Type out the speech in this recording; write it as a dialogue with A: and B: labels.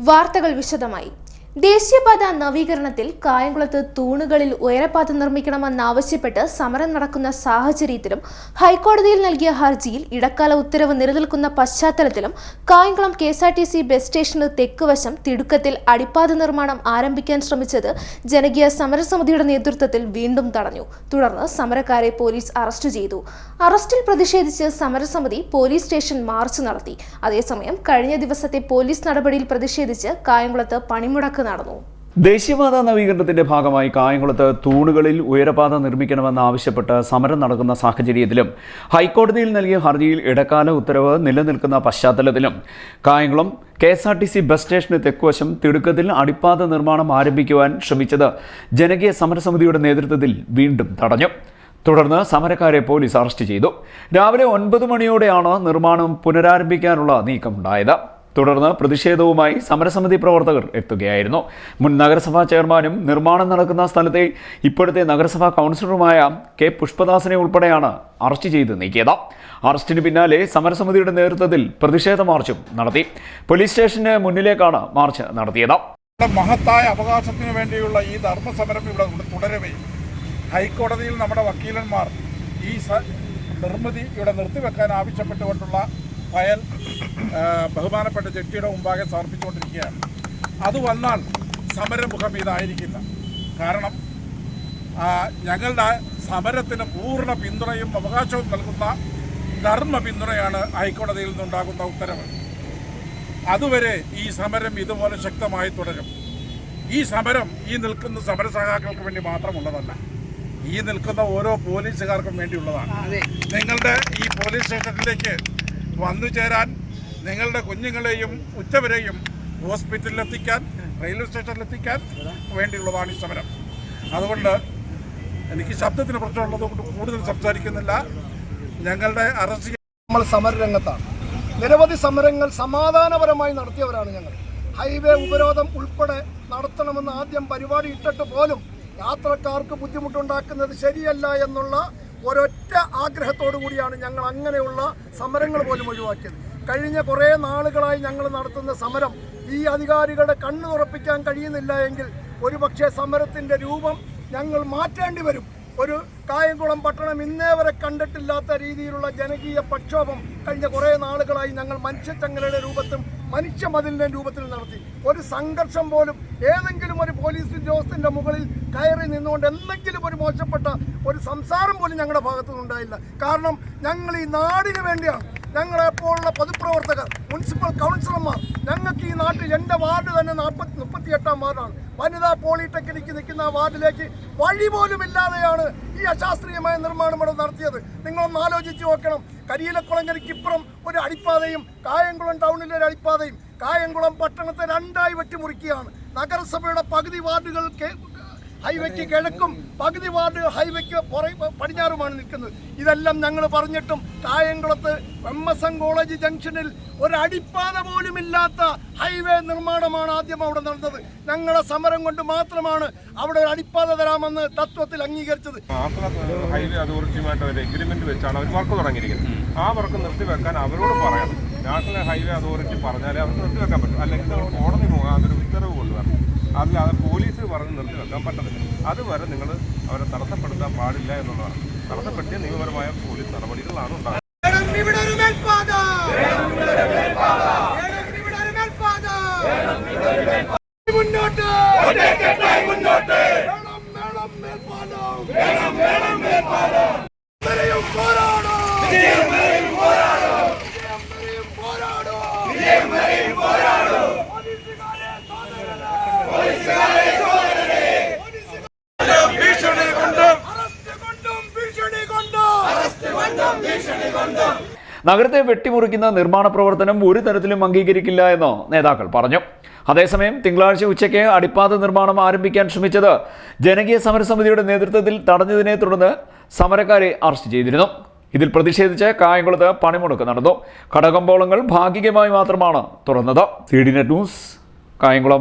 A: വാർത്തകൾ വിശദമായി. ദേശീയപാത നവീകരണത്തിൽ കായംകുളത്ത് തൂണുകളിൽ ഉയരപാത നിർമ്മിക്കണമെന്നാവശ്യപ്പെട്ട് സമരം നടക്കുന്ന സാഹചര്യത്തിലും ഹൈക്കോടതിയിൽ നൽകിയ ഹർജിയിൽ ഇടക്കാല ഉത്തരവ് നിലനിൽക്കുന്ന പശ്ചാത്തലത്തിലും Kayamkulam K S R T C bus സ്റ്റേഷന് തെക്കുവശം തിടുക്കത്തിൽ അടിപ്പാത നിർമ്മാണം ആരംഭിക്കാൻ ശ്രമിച്ചത് ജനകീയ സമരസമിതിയുടെ നേതൃത്വത്തിൽ വീണ്ടും തടഞ്ഞു. തുടർന്ന് സമരക്കാരെ പോലീസ് അറസ്റ്റ് ചെയ്തു. അറസ്റ്റിൽ പ്രതിഷേധിച്ച് സമരസമിതി പോലീസ് സ്റ്റേഷൻ മാർച്ച് നടത്തി. അതേസമയം കഴിഞ്ഞ ദിവസത്തെ പോലീസ് നടപടിയിൽ പ്രതിഷേധിച്ച് കായംകുളത്ത് പണിമുടക്ക് നടന്നു.
B: ദേശീയപാത നവീകരണത്തിന്റെ ഭാഗമായി കായംകുളത്ത് തൂണുകളിൽ ഉയരപാത നിർമ്മിക്കണമെന്ന് ആവശ്യപ്പെട്ട് സമരം നടക്കുന്ന സാഹചര്യത്തിലും ഹൈക്കോടതിയിൽ നൽകിയ ഹർജിയിൽ ഇടക്കാല ഉത്തരവ് നിലനിൽക്കുന്ന പശ്ചാത്തലത്തിലും Kayamkulam K S R T C bus സ്റ്റേഷന് തെക്കുവശം തിടുക്കത്തിൽ അടിപ്പാത നിർമ്മാണം ആരംഭിക്കുവാൻ ശ്രമിച്ചത് ജനകീയ സമരസമിതിയുടെ നേതൃത്വത്തിൽ വീണ്ടും തടഞ്ഞു. തുടർന്ന് സമരക്കാരെ പോലീസ് അറസ്റ്റ് ചെയ്തു. രാവിലെ ഒൻപത് മണിയോടെയാണ് നിർമ്മാണം പുനരാരംഭിക്കാനുള്ള നീക്കമുണ്ടായത്. തുടർന്ന് പ്രതിഷേധവുമായി സമരസമിതി പ്രവർത്തകർ എത്തുകയായിരുന്നു. മുൻ നഗരസഭാ ചെയർമാനും നിർമ്മാണം നടക്കുന്ന സ്ഥലത്തെ ഇപ്പോഴത്തെ നഗരസഭാ കൗൺസിലറുമായ കെ പുഷ്പദാസിനെ ഉൾപ്പെടെയാണ് അറസ്റ്റ് ചെയ്ത് നീക്കിയത്. അറസ്റ്റിന് പിന്നാലെ സമരസമിതിയുടെ നേതൃത്വത്തിൽ പ്രതിഷേധ മാർച്ചും നടത്തി. പോലീസ് സ്റ്റേഷന് മുന്നിലേക്കാണ് മാർച്ച് നടത്തിയത്.
C: മഹത്തായ അവകാശത്തിന് വേണ്ടിയുള്ള ഈ ധർമ്മസമരം ഇവിടെ തുടരവേ. ഹൈക്കോടതിയിൽ നമ്മുടെ വക്കീലന്മാർ ഈ നിർമ്മിതി ഇവിടെ നിർത്തിവെക്കാൻ ആവശ്യപ്പെട്ടുകൊണ്ടുള്ള ഫയൽ ബഹുമാനപ്പെട്ട ജഡ്ജിയുടെ മുമ്പാകെ സമർപ്പിച്ചുകൊണ്ടിരിക്കുകയാണ്. അത് വന്നാൽ സമരമുഖം ഇതായിരിക്കില്ല. കാരണം ഞങ്ങളുടെ സമരത്തിന് പൂർണ പിന്തുണയും അവകാശവും നൽകുന്ന ധർമ്മ പിന്തുണയാണ് ഹൈക്കോടതിയിൽ നിന്നുണ്ടാകുന്ന ഉത്തരവ്. അതുവരെ ഈ സമരം ഇതുപോലെ ശക്തമായി തുടരും. ഈ സമരം ഈ നിൽക്കുന്ന സമര സമരസഹാക്കൾക്ക് വേണ്ടി മാത്രമുള്ളതല്ല. ഈ നിൽക്കുന്ന ഓരോ പോലീസുകാർക്കും വേണ്ടിയുള്ളതാണ്. നിങ്ങളുടെ ഈ പോലീസ് സ്റ്റേഷനിലേക്ക് വന്നു ചേരാൻ നിങ്ങളുടെ കുഞ്ഞുങ്ങളെയും ഉച്ചവരെയും ഹോസ്പിറ്റലിലെത്തിക്കാൻ റെയിൽവേ സ്റ്റേഷനിലെത്തിക്കാൻ വേണ്ടിയുള്ളതാണ് ഈ സമരം. അതുകൊണ്ട് എനിക്ക് ശബ്ദത്തിന് പ്രശ്നമുള്ളത് കൊണ്ട് കൂടുതൽ സംസാരിക്കുന്നില്ല. ഞങ്ങളുടെ അറസ്റ്റ്
D: നമ്മൾ സമരരംഗത്താണ്. നിരവധി സമരങ്ങൾ സമാധാനപരമായി നടത്തിയവരാണ് ഞങ്ങൾ. ഹൈവേ ഉപരോധം ഉൾപ്പെടെ നടത്തണമെന്ന് ആദ്യം പരിപാടി ഇട്ടിട്ട് പോലും യാത്രക്കാർക്ക് ബുദ്ധിമുട്ടുണ്ടാക്കുന്നത് ശരിയല്ല എന്നുള്ള ഒരൊറ്റ ആഗ്രഹത്തോടു കൂടിയാണ് ഞങ്ങൾ അങ്ങനെയുള്ള സമരങ്ങൾ പോലും ഒഴിവാക്കിയത്. കഴിഞ്ഞ കുറേ നാളുകളായി ഞങ്ങൾ നടത്തുന്ന സമരം ഈ അധികാരികളുടെ കണ്ണു തുറപ്പിക്കാൻ കഴിയുന്നില്ല എങ്കിൽ ഒരുപക്ഷെ സമരത്തിന്റെ രൂപം ഞങ്ങൾ മാറ്റേണ്ടി വരും. ഒരു കായംകുളം പട്ടണം ഇന്നേ വരെ കണ്ടിട്ടില്ലാത്ത രീതിയിലുള്ള ജനകീയ പ്രക്ഷോഭം കഴിഞ്ഞ കുറേ നാളുകളായി ഞങ്ങൾ മനുഷ്യച്ചങ്ങലയുടെ രൂപത്തും മനുഷ്യ മതിലിന്റെ രൂപത്തിൽ നടത്തി. ഒരു സംഘർഷം പോലും ഏതെങ്കിലും ഒരു പോലീസ് ഉദ്യോഗസ്ഥന്റെ മുകളിൽ കയറി നിന്നുകൊണ്ട് എന്തെങ്കിലും ഒരു മോശപ്പെട്ട ഒരു സംസാരം പോലും ഞങ്ങളുടെ ഭാഗത്തു നിന്നുണ്ടായില്ല കാരണം ഞങ്ങൾ ഈ നാടിന് വേണ്ടിയാണ്. ഞങ്ങളെപ്പോലുള്ള പൊതുപ്രവർത്തകർ മുനിസിപ്പൽ കൗൺസിലർമാർ ഞങ്ങൾക്ക് ഈ നാട്ടിൽ എന്റെ വാർഡ് തന്നെ നാൽപ്പത്തി മുപ്പത്തി എട്ടാം വാർഡാണ്. വനിതാ പോളിടെക്നിക്ക് നിൽക്കുന്ന ആ വാർഡിലേക്ക് വഴി പോലും ഇല്ലാതെയാണ് ഈ അശാസ്ത്രീയമായ നിർമ്മാണം ഇവിടെ നടത്തിയത്. നിങ്ങളൊന്ന് ആലോചിച്ച് നോക്കണം. കരിയിലക്കുളങ്ങരയ്ക്ക് ഇപ്പുറം ഒരു അടിപ്പാതയും കായംകുളം ടൗണിലെ ഒരു അടിപ്പാതയും കായംകുളം പട്ടണത്തെ രണ്ടായി വെട്ടിമുറിക്കുകയാണ്. നഗരസഭയുടെ പകുതി വാർഡുകൾ ഹൈവേക്ക് കിഴക്കും പകുതി വാർഡ് ഹൈവേക്ക് പടിഞ്ഞാറുമാണ് നിൽക്കുന്നത്. ഇതെല്ലാം ഞങ്ങൾ പറഞ്ഞിട്ടും കായംകുളത്ത് എം എസ് കോളേജ് ജംഗ്ഷനിൽ ഒരടിപ്പാത പോലുമില്ലാത്ത ഹൈവേ നിർമ്മാണമാണ് ആദ്യം അവിടെ നടന്നത്. ഞങ്ങളുടെ സമരം കൊണ്ട് മാത്രമാണ് അവിടെ ഒരു അടിപ്പാത തരാമെന്ന് തത്വത്തിൽ അംഗീകരിച്ചത്.
E: ഹൈവേ അതോറിറ്റിയുമായിട്ട് ഒരു എഗ്രിമെന്റ് വെച്ചാണ് അവർ വർക്ക് ആ വർക്ക് അവരോട് പറയണം. നാഷണൽ ഹൈവേ അതോറിറ്റി പറഞ്ഞാലേ അവർക്ക് നിർത്തിവെക്കാൻ പറ്റും. അല്ലെങ്കിൽ കോടതി മുഖാന്തരം ഉത്തരവ് കൊണ്ടുവരണം. അല്ലാതെ പോലീസ് പറഞ്ഞ് നിർത്തി വെക്കാൻ പറ്റത്തില്ല. അതുവരെ നിങ്ങൾ അവരെ തടസ്സപ്പെടുത്താൻ പാടില്ല എന്നുള്ളതാണ്. തടസ്സപ്പെടുത്തിയ നിയമപരമായ പോലീസ് നടപടികളാണ് ഉണ്ടാകുന്നത്.
D: മുന്നോട്ട് മുന്നോട്ട്. വേണം വേണം മേൽപ്പാലം വേണം വേണം മേൽപ്പാലം വരെയും പോരാടും. വിജയം. വരെയും പോരാടും വിജയം വരെയും പോരാടും വിജയം വരെയും പോരാടും പോലീസുകാരെ സോദരരെ പോലീസുകാരെ സോദരരെ ഭീഷണി കൊണ്ടും അറസ്റ്റ് കൊണ്ടും ഭീഷണി കൊണ്ടും അറസ്റ്റ് കൊണ്ടും ഭീഷണി കൊണ്ടും
B: നഗരത്തെ വെട്ടിമുറിക്കുന്ന നിർമ്മാണ പ്രവർത്തനം ഒരു തരത്തിലും അംഗീകരിക്കില്ല എന്നോ നേതാക്കൾ പറഞ്ഞു. അതേസമയം തിങ്കളാഴ്ച ഉച്ചയ്ക്ക് അടിപ്പാത നിർമ്മാണം ആരംഭിക്കാൻ ശ്രമിച്ചത് ജനകീയ സമരസമിതിയുടെ നേതൃത്വത്തിൽ തടഞ്ഞതിനെ തുടർന്ന് സമരക്കാരെ അറസ്റ്റ് ചെയ്തിരുന്നു. ഇതിൽ പ്രതിഷേധിച്ച് കായംകുളത്ത് പണിമുടക്ക് നടന്നു. കടകമ്പോളങ്ങൾ ഭാഗികമായി മാത്രമാണ് തുറന്നത്. C D net news Kayamkulam.